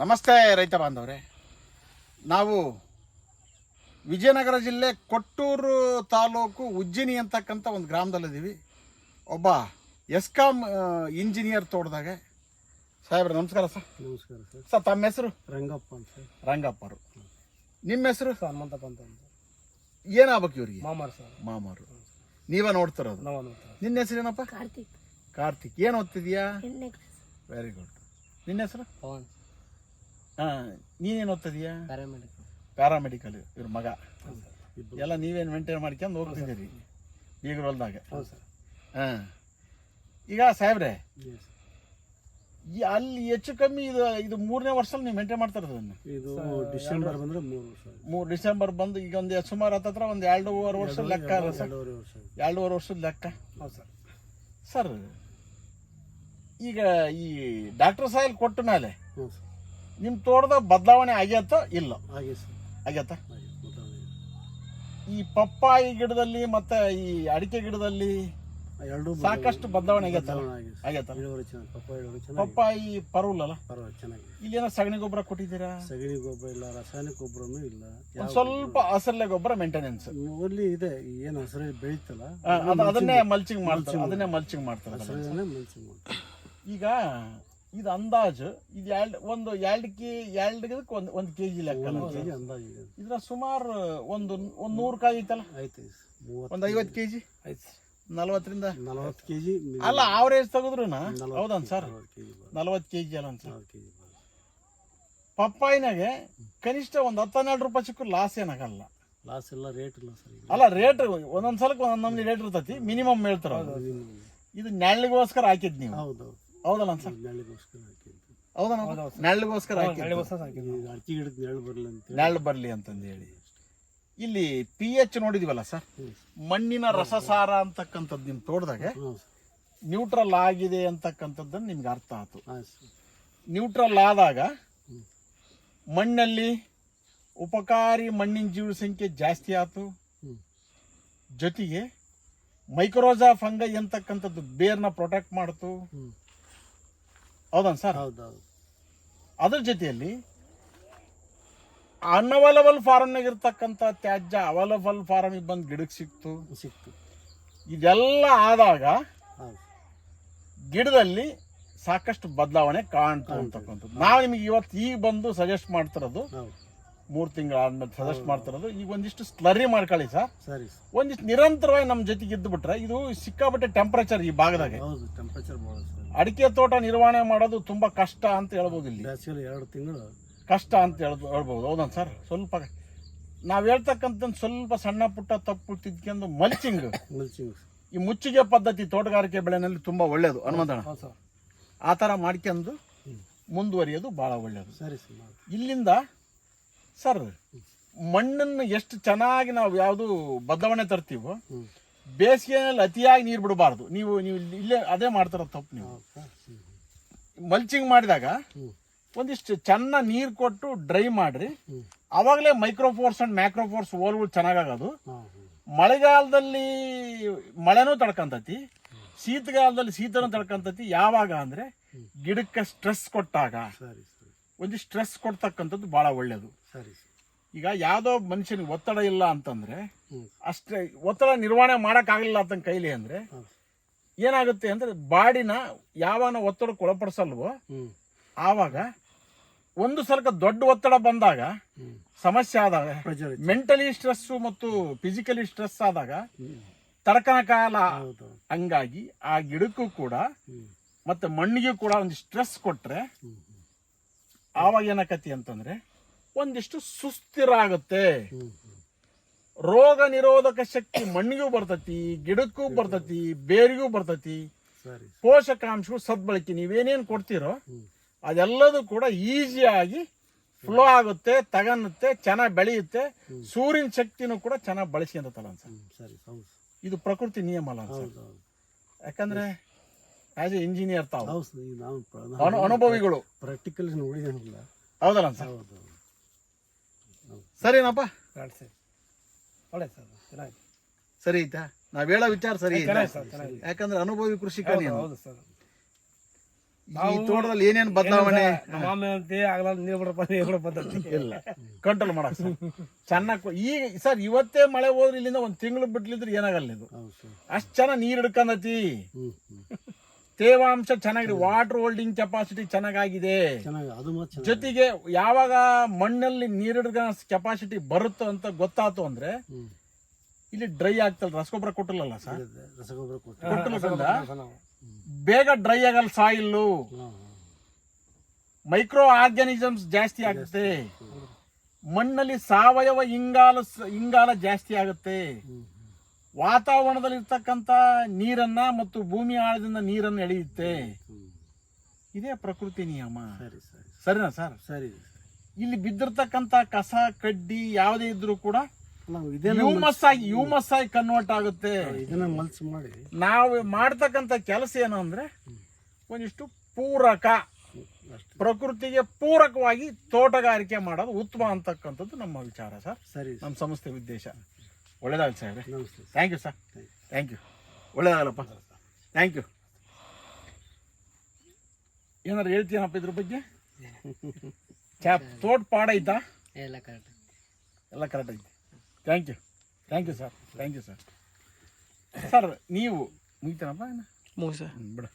ನಮಸ್ತೆ ರೈತ ಬಾಂಧವ್ರೆ. ನಾವು ವಿಜಯನಗರ ಜಿಲ್ಲೆ ಕೊಟ್ಟೂರು ತಾಲೂಕು ಉಜ್ಜಿನಿ ಅಂತಕ್ಕಂಥ ಒಂದು ಗ್ರಾಮದಲ್ಲಿದ್ದೀವಿ. ಒಬ್ಬ ಎಸ್ಕಾಮ್ ಇಂಜಿನಿಯರ್ ತೋಟದಾಗ. ಸಾಹೇಬ್ರೆ ನಮಸ್ಕಾರ ಸರ್. ನಮಸ್ಕಾರ ಸರ್. ಸರ್ ತಮ್ಮ ಹೆಸರು? ರಂಗಪ್ಪ ಅಂತ ಸರ್. ರಂಗಪ್ಪರು. ನಿಮ್ಮ ಹೆಸರು? ಸರ್ ಹನುಮಂತಪ್ಪ ಅಂತ. ಏನಾಗ್ಬೇಕು ಇವ್ರಿಗೆ? ಮಾಮಾರ್ ಸರ್. ಮಾಮಾರು. ನೀವೇ ನೋಡ್ತಿರೋದು? ನಾವು ನೋಡ್ತಾರೆ ನಿನ್ನ ಹೆಸರೇನಪ್ಪ ಕಾರ್ತಿಕ್. ಕಾರ್ತಿಕ್. ಏನು ಓದ್ತಿದ್ಯಾ ವೆರಿ ಗುಡ್ ನಿನ್ನ ಹೆಸರು? ಪವನ್ ನೀನೇನು ಓದ್ತಿದ್ಯಾ? ಪ್ಯಾರಾಮೆಡಿಕಲ್ ಪ್ಯಾರಾಮೆಡಿಕಲ್ ಇವ್ರ ಮಗ. ಎಲ್ಲ ನೀವೇನು ಮೇಂಟೈನ್ ಮಾಡ್ಕೊಂಡು ಹೋಗ್ತಿದ್ದೀರಿ ಈಗ ಹೊಲ್ದಾಗ ಹೌದು ಸರ್. ಹಾಂ. ಈಗ ಸಾಹೇಬ್ರೆ ಅಲ್ಲಿ ಹೆಚ್ಚು ಕಮ್ಮಿ ಇದು ಇದು ಮೂರನೇ ವರ್ಷದಲ್ಲಿ ನೀವು ಮೇಂಟೈನ್ ಮಾಡ್ತಾ ಇರೋದನ್ನು ಅದನ್ನು ಇದು ಡಿಸೆಂಬರ್ ಬಂದ್ರೆ ಮೂರು ವರ್ಷ ಮೂರು ಡಿಸೆಂಬರ್ ಬಂದು ಈಗ ಒಂದು ಸುಮಾರು ಹತ್ತತ್ರ ಒಂದು ಎರಡೂವರೆ ವರ್ಷ ಲೆಕ್ಕ ಸರ್. ಎರಡೂವರೆ ವರ್ಷ ವರ್ಷದ ಲೆಕ್ಕ. ಹೌದು ಸರ್. ಸರ್ ಈಗ ಈ ಡಾಕ್ಟರ್ ಸಾಯಿಲ್ ಕೊಟ್ಟ ಮೇಲೆ ನಿಮ್ಮ ತೋಟದ ಬದಲಾವಣೆ ಆಗ್ಯಾತೋ ಇಲ್ಲ. ಹಾಗೆ ಸರ್. ಆಗ್ಯಾತ ಹಾಗೆ. ಈ ಪಪ್ಪಾಯಿ ಗಿಡದಲ್ಲಿ ಮತ್ತೆ ಈ ಅಡಿಕೆ ಗಿಡದಲ್ಲಿ ಎರಡು ಸಾಕಷ್ಟು ಬದಲಾವಣೆ ಆಗ್ಯಾತ ಆಗ್ಯತ ಆಗಿದೆ ಸರ್. ಆಗ್ಯಾತ ಇಳುವರಿ ಚೆನ್ನಾಗಿ ಪಪ್ಪ ಇಳುವರಿ ಚೆನ್ನಾಗಿ ಪಪ್ಪಾಯಿ ಪರವಲ್ಲಲ್ಲ? ಪರವಾಗಿ ಚೆನ್ನಾಗಿದೆ. ಇಲ್ಲಿ ಏನೋ ಸಗಣಿ ಗೊಬ್ಬರ ಕೊಟ್ಟಿದ್ದೀರಾ? ಸಗಣಿ ಗೊಬ್ಬರ ಇಲ್ಲ ರಾಸಾಯನಿಕ ಗೊಬ್ಬರನೂ ಇಲ್ಲ. ಒಂದ್ ಸ್ವಲ್ಪ ಹಸರ್ಲೆ ಗೊಬ್ಬರ ಮೇಂಟೆನೆನ್ಸ್ ಅಲ್ಲಿ ಇದೆ ಏನು ಹಸಿರು ಬೆಳೀತಲ್ಲ ಅದನ್ನೇ ಮಲ್ಚಿಂಗ್ ಮಾಡ್ತಾರೆ ಅದನ್ನೇ ಮಲ್ಚಿಂಗ್ ಅದನ್ನ. ಮಾಡ್ತಾರೆ. ಈಗ ಇದು ಅಂದಾಜು. ಇದು ಎರಡು ಒಂದು ಎರಡು ಕೆ ಎರಡು ಒಂದು ಒಂದು ಕೆ ಜಿ ಲೆಕ್ಕ ಕೆಜಿ ಅಂದಾಜು ಇದೆ. ಇದ್ರ ಸುಮಾರು ಒಂದು ಒಂದು ನೂರು ಕಾಯಿ ಐತಲ್ಲ? ಮೂವತ್ತು ಒಂದು ಐವತ್ತು ಕೆ ಜಿ ಆಯ್ತು ನಲ್ವತ್ತರಿಂದ? ನಲವತ್ತು ಕೆಜಿ ಅಲ್ಲ ಆವರೇಜ್ ತೆಗೆದ್ರುನ? ಹೌದನ್ ಸರ್? ನಲವತ್ತು ಕೆಜಿ ಬರುತ್ತೆ ನಲ್ವತ್ತು ಕೆ ಜಿ ಅಲ್ಲ ಸರ್ ನಲವತ್ತು ಕೆಜಿ ಬರುತ್ತೆ ಪಪ್ಪಾಯಿನಾಗೆ ಕನಿಷ್ಠ ಒಂದು ಹತ್ತೆರಡು ರೂಪಾಯಿ ಚಿಕ್ಕ ಲಾಸ್ ಏನಾಗಲ್ಲ. ಲಾಸ್ ಎಲ್ಲ ರೇಟ್ ಇಲ್ಲ ಸರ್ ಈಗ. ಅಲ್ಲ ರೇಟ್ ಒಂದೊಂದ್ ಸಲಕ್ಕೆ ಒಂದೊಂದ್ ನಮ್ನಿ ರೇಟ್ ಇರ್ತೈತಿ ಮಿನಿಮಮ್ ಹೇಳ್ತಾರ ಇದು ನೆಳ್ಳಿಗೋಸ್ಕರ ಹಾಕಿದ್ ನೀವು. ಹೌದು ಹೌದಲ್ಲ ಸರ್. ನೆರಳಿಗೋಸ್ಕರ ಹಾಕಿದ್ದು. ಗಿಡದ ನೆರಳು ಬರಲ್ಲ ಅಂತ ನೆಳ್ಳು ಬರಲಿ ಅಂತಂದು ಹೇಳಿ. ಇಲ್ಲಿ ಪಿ ಎಚ್ ನೋಡಿದಿವಲ್ಲ ಸರ್? ಮಣ್ಣಿನ ರಸಸಾರ ಅಂತಕ್ಕಂಥದ್ದು ನಿಮ್ಮ ತೋಟದಾಗ ನ್ಯೂಟ್ರಲ್ ಆಗಿದೆ ಅಂತಕ್ಕಂಥದ್ದನ್ನು ನಿಮ್ಗೆ ಅರ್ಥ ಆಯ್ತು ಹಾಂ ಸರ್. ನ್ಯೂಟ್ರಲ್ ಆದಾಗ ಮಣ್ಣಲ್ಲಿ ಉಪಕಾರಿ ಮಣ್ಣಿನ ಜೀವ ಸಂಖ್ಯೆ ಜಾಸ್ತಿ ಆಯ್ತು ಹ್ಞೂ ಜೊತೆಗೆ ಮೈಕ್ರೋಜಾ ಫಂಗೈ ಅಂತಕ್ಕಂಥದ್ದು ಬೇರ್ನ ಪ್ರೊಟೆಕ್ಟ್ ಮಾಡ್ತು. ಹೌದನ್ ಸರ್? ಹೌದು ಹೌದು ಅದ್ರ ಜೊತೆಯಲ್ಲಿ ಅನ್ಅವೈಲಬಲ್ ಫಾರಮ್ನಾಗ ಇರ್ತಕ್ಕಂಥ ತ್ಯಾಜ್ಯ ಅವೈಲಬಲ್ ಫಾರಮಿಗೆ ಬಂದು ಗಿಡಕ್ಕೆ ಸಿಕ್ತು. ಸಿಕ್ತು. ಇದೆಲ್ಲ ಆದಾಗ ಹೌದು. ಗಿಡದಲ್ಲಿ ಸಾಕಷ್ಟು ಬದಲಾವಣೆ ಕಾಣ್ತು ಅಂತಕ್ಕಂಥದ್ದು ನಾವು ನಿಮಗೆ ಇವತ್ತು ಈಗ ಬಂದು ಸಜೆಸ್ಟ್ ಮಾಡ್ತಿರೋದು ಹೌದು. ಮೂರು ತಿಂಗಳ ಆದ್ಮೇಲೆ ಸಜೆಸ್ಟ್ ಮಾಡ್ತಿರೋದು. ಈಗ ಒಂದಿಷ್ಟು ಸ್ಲರಿ ಮಾಡ್ಕೊಳ್ಳಿ ಸರ್. ಸರಿ ಸರ್. ಒಂದಿಷ್ಟು ನಿರಂತರವಾಗಿ ನಮ್ಮ ಜೊತೆಗೆ ಇದ್ದು ಬಿಟ್ರೆ ಇದು ಸಿಕ್ಕಾಪಟ್ಟೆ ಟೆಂಪರೇಚರ್ ಈ ಭಾಗದಾಗ. ಹೌದು ಟೆಂಪ್ರೇಚರ್ ಭಾಳ ಸರ್. ಅಡಿಕೆ ತೋಟ ನಿರ್ವಹಣೆ ಮಾಡೋದು ತುಂಬಾ ಕಷ್ಟ ಅಂತ ಹೇಳ್ಬೋದು ಇಲ್ಲಿ. ಎರಡು ತಿಂಗಳು ಕಷ್ಟ ಅಂತ ಹೇಳ್ಬೋದು ಹೇಳ್ಬೋದು. ಹೌದಾ ಸರ್? ಸ್ವಲ್ಪ ನಾವು ಹೇಳ್ತಕ್ಕಂಥ ಸ್ವಲ್ಪ ಸಣ್ಣ ಪುಟ್ಟ ತಪ್ಪು ತಿದ್ಕೊಂಡು ಮಲ್ಚಿಂಗ್ ಮಲ್ಚಿಂಗ್ ಈ ಮುಚ್ಚಿಗೆ ಪದ್ಧತಿ ತೋಟಗಾರಿಕೆ ಬೆಳೆನಲ್ಲಿ ತುಂಬಾ ಒಳ್ಳೆಯದು. ಹನುಮಂತಣ್ಣ. ಹೌದು ಸರ್. ಆ ಥರ ಮಾಡ್ಕೊಂಡು ಮುಂದುವರಿಯೋದು ಬಹಳ ಒಳ್ಳೇದು ಸರಿ ಸರ್ ಮಾಡಿ ಇಲ್ಲಿಂದ ಸರ್, ಮಣ್ಣನ್ನು ಎಷ್ಟು ಚೆನ್ನಾಗಿ ನಾವು ಯಾವುದು ಬದಲಾವಣೆ ತರ್ತೀವೋ ಬೇಸಿಗೆನಲ್ಲಿ ಅತಿಯಾಗಿ ನೀರು ಬಿಡಬಾರ್ದು. ನೀವು ನೀವು ಇಲ್ಲೇ ಅದೇ ಮಾಡ್ತಾರ ತಪ್ಪು ನೀವು. ಮಲ್ಚಿಂಗ್ ಮಾಡಿದಾಗ ಒಂದಿಷ್ಟು ಚೆನ್ನಾಗಿ ನೀರು ಕೊಟ್ಟು ಡ್ರೈ ಮಾಡ್ರಿ. ಅವಾಗಲೇ ಮೈಕ್ರೋಫೋರ್ಸ್ ಅಂಡ್ ಮ್ಯಾಕ್ರೋಫೋರ್ಸ್ ಓಲ್ಗಳು ಹ್ಞೂ ಮಳೆಗಾಲದಲ್ಲಿ ಮಳೆನೂ ತಡ್ಕಂತತಿ. ಶೀತಗಾಲದಲ್ಲಿ ಶೀತನೂ ತಡ್ಕಂತತಿ. ಯಾವಾಗ ಅಂದ್ರೆ ಗಿಡಕ್ಕೆ ಸ್ಟ್ರೆಸ್ ಕೊಟ್ಟಾಗ. ಒಂದು ಸ್ಟ್ರೆಸ್ ಕೊಡ್ತಕ್ಕಂಥದ್ದು ಬಹಳ ಒಳ್ಳೆಯದು ಸರಿ ಈಗ ಯಾವುದೋ ಮನುಷ್ಯನಿಗೆ ಒತ್ತಡ ಇಲ್ಲ ಅಂತಂದ್ರೆ ಅಷ್ಟೇ ಒತ್ತಡ ನಿರ್ವಹಣೆ ಮಾಡೋಕ್ಕಾಗಲಿಲ್ಲ ಅಂತ ಕೈಲಿ ಅಂದ್ರೆ ಏನಾಗುತ್ತೆ ಅಂದ್ರೆ ಬಾಡಿನ ಯಾವನ ಒತ್ತಡಕ್ಕೆ ಒಳಪಡಿಸಲ್ವೋ ಆವಾಗ ಒಂದು ಸ್ವಲ್ಪ ದೊಡ್ಡ ಒತ್ತಡ ಬಂದಾಗ ಸಮಸ್ಯೆ ಆದಾಗ ಮೆಂಟಲಿ ಸ್ಟ್ರೆಸ್ ಮತ್ತು ಫಿಸಿಕಲಿ ಸ್ಟ್ರೆಸ್ ಆದಾಗ ತರಕನ ಕಾಲ ಹಂಗಾಗಿ ಆ ಗಿಡಕ್ಕೂ ಕೂಡ ಮತ್ತೆ ಮಣ್ಣಿಗೂ ಕೂಡ ಒಂದು ಸ್ಟ್ರೆಸ್ ಕೊಟ್ರೆ ಆವಾಗ ಏನಕತಿ ಅಂತಂದ್ರೆ ಒಂದಿಷ್ಟು ಸುಸ್ಥಿರ ಆಗುತ್ತೆ. ರೋಗ ನಿರೋಧಕ ಶಕ್ತಿ ಮಣ್ಣಿಗೂ ಬರ್ತತಿ ಗಿಡಕ್ಕೂ ಬರ್ತತಿ ಬೇರಿಗೂ ಬರ್ತತಿ. ಪೋಷಕಾಂಶಗಳು ಸದ್ಬಳಕೆ. ನೀವೇನೇನು ಕೊಡ್ತೀರೋ ಅದೆಲ್ಲದೂ ಕೂಡ ಈಸಿಯಾಗಿ ಫ್ಲೋ ಆಗುತ್ತೆ ತಗನ್ನುತ್ತೆ ಚೆನ್ನಾಗಿ ಬೆಳೆಯುತ್ತೆ. ಸೂರ್ಯನ ಶಕ್ತಿನೂ ಕೂಡ ಚೆನ್ನಾಗಿ ಬಳಸ್ಕೊಂತಲ್ಲ ಸರಿ. ಇದು ಪ್ರಕೃತಿ ನಿಯಮ ಅಲ್ಲ ಸರ್. ಯಾಕಂದ್ರೆ ಆಸ್ ಎ ಇಂಜಿನಿಯರ್ ತಾವು. ಹೌದು ಸರ್ ಈಗ ನಾವು ಪ್ರ- ಅನು ಅನುಭವಿಗಳು. ಪ್ರಾಕ್ಟಿಕಲ್ ಹೌದಲ್ಲ ಸರ್ ಹೌದು ಸರಿನಪ್ಪ ಸರಿ. ಒಳ್ಳೆ ಸರ್ ಚೆನ್ನಾಗಿ ಸರಿ ಐತಾ ನಾವ್ ಹೇಳೋ ವಿಚಾರ ಸರಿ ಐತಾ? ಸರ್ ಚೆನ್ನಾಗಿ ಯಾಕಂದ್ರೆ ಅನುಭವಿ ಕೃಷಿಕ ನೀನು ಹೌದು ಸರ್. ಈ ತೋಟದಲ್ಲಿ ಏನೇನ್ ಬದಲಾವಣೆ? ನಮ್ಮ ಮಾಮ ಅಂತೆ ಆಗಲ್ಲ ನೀರು ಬಿಡಪ್ಪ ನೀರು ಬಿಡಪ್ಪ ಅಂತ ಇಲ್ಲ. ಕಂಟ್ರೋಲ್ ಮಾಡಕ್ ಸರ್. ಚೆನ್ನಾಗಿ ಈಗ ಸರ್ ಇವತ್ತೇ ಮಳೆ ಹೋದ್ರೆ ಇಲ್ಲಿಂದ ಒಂದ್ ತಿಂಗಳು ಬಿಟ್ಲಿದ್ರೆ ಏನಾಗಲ್ಲ ಇದು. ಹೌದು ಸರ್. ಅಷ್ಟ್ ಚೆನ್ನಾಗಿ ನೀರ್ ಹಿಡ್ಕೊಂಡತಿ ತೇವಾಂಶ ಚೆನ್ನಾಗಿದೆ ವಾಟರ್ ಹೋಲ್ಡಿಂಗ್ ಕೆಪಾಸಿಟಿ ಚೆನ್ನಾಗಿದೆ. ಜೊತೆಗೆ ಯಾವಾಗ ಮಣ್ಣಲ್ಲಿ ನೀರ್ ಹಿಡ್ಕೋ ಕೆಪಾಸಿಟಿ ಬರುತ್ತೋ ಅಂತ ಗೊತ್ತಾಯ್ತು ಅಂದ್ರೆ ಇಲ್ಲಿ ಡ್ರೈ ಆಗ್ತಲ್ಲ ರಸಗೊಬ್ಬರ ಕೊಟ್ಟಿಲ್ಲಲ್ಲ ಸರ್? ರಸಗೊಬ್ಬರ ಕೊಟ್ಟು. ಕೊಟ್ಟಿಲ್ಲ ಬೇಗ ಡ್ರೈ ಆಗಲ್ಲ ಸಾಯಿಲ್ ಮೈಕ್ರೋ ಆರ್ಗ್ಯಾನಿಸಮ್ಸ್ ಜಾಸ್ತಿ ಆಗುತ್ತೆ ಮಣ್ಣಲ್ಲಿ ಸಾವಯವ ಇಂಗಾಲ ಇಂಗಾಲ ಜಾಸ್ತಿ ಆಗುತ್ತೆ. ಹ್ಞೂ ವಾತಾವರಣದಲ್ಲಿ ಇರ್ತಕ್ಕಂಥ ನೀರನ್ನ ಮತ್ತು ಭೂಮಿ ಆಳದಿಂದ ನೀರನ್ನು ಎಳೆಯುತ್ತೆ. ಇದೇ ಪ್ರಕೃತಿ ನಿಯಮ. ಸರಿ ಸರಿ. ಸರಿನಾ ಸರ್? ಸರಿ. ಇಲ್ಲಿ ಬಿದ್ದಿರ್ತಕ್ಕಂಥ ಕಸ ಕಡ್ಡಿ ಯಾವುದೇ ಇದ್ರೂ ಕೂಡ ಹ್ಯೂಮಸ್ ಆಗಿ ಹ್ಯೂಮಸ್ ಆಗಿ ಕನ್ವರ್ಟ್ ಆಗುತ್ತೆ. ಇದನ್ನ ಮಲ್ಸ್ ಮಾಡಿ. ನಾವು ಮಾಡ್ತಕ್ಕಂಥ ಕೆಲಸ ಏನು ಅಂದ್ರೆ ಒಂದಿಷ್ಟು ಪೂರಕ ಪ್ರಕೃತಿಗೆ ಪೂರಕವಾಗಿ ತೋಟಗಾರಿಕೆ ಮಾಡೋದು ಉತ್ತಮ ಅಂತಕ್ಕಂಥದ್ದು ನಮ್ಮ ವಿಚಾರ ಸರ್. ಸರಿ ನಮ್ಮ ಸಂಸ್ಥೆ ಉದ್ದೇಶ. ಒಳ್ಳೇದಾಗಲಿ ಸಾಹೇಬ್ರೆ ನಮಸ್ತೆ sir. Thank you sir thank you ಒಳ್ಳೇದಾಗಲ್ಲಪ್ಪ thank you ಏನಾರು ಹೇಳ್ತೀನಪ್ಪ ಇದ್ರ ಬಗ್ಗೆ? ಚಾ ತೋಟ ಪಾಡ ಐತಾ ಎಲ್ಲ ಕರೆಕ್ಟ್ ಎಲ್ಲ ಕರೆಕ್ಟ್ ಐತಿ thank you thank you sir thank you sir sir ನೀವು ಮುಗಿತೇನಪ್ಪ ಮುಗಿಸ ಸರ್ ಬಿಡು.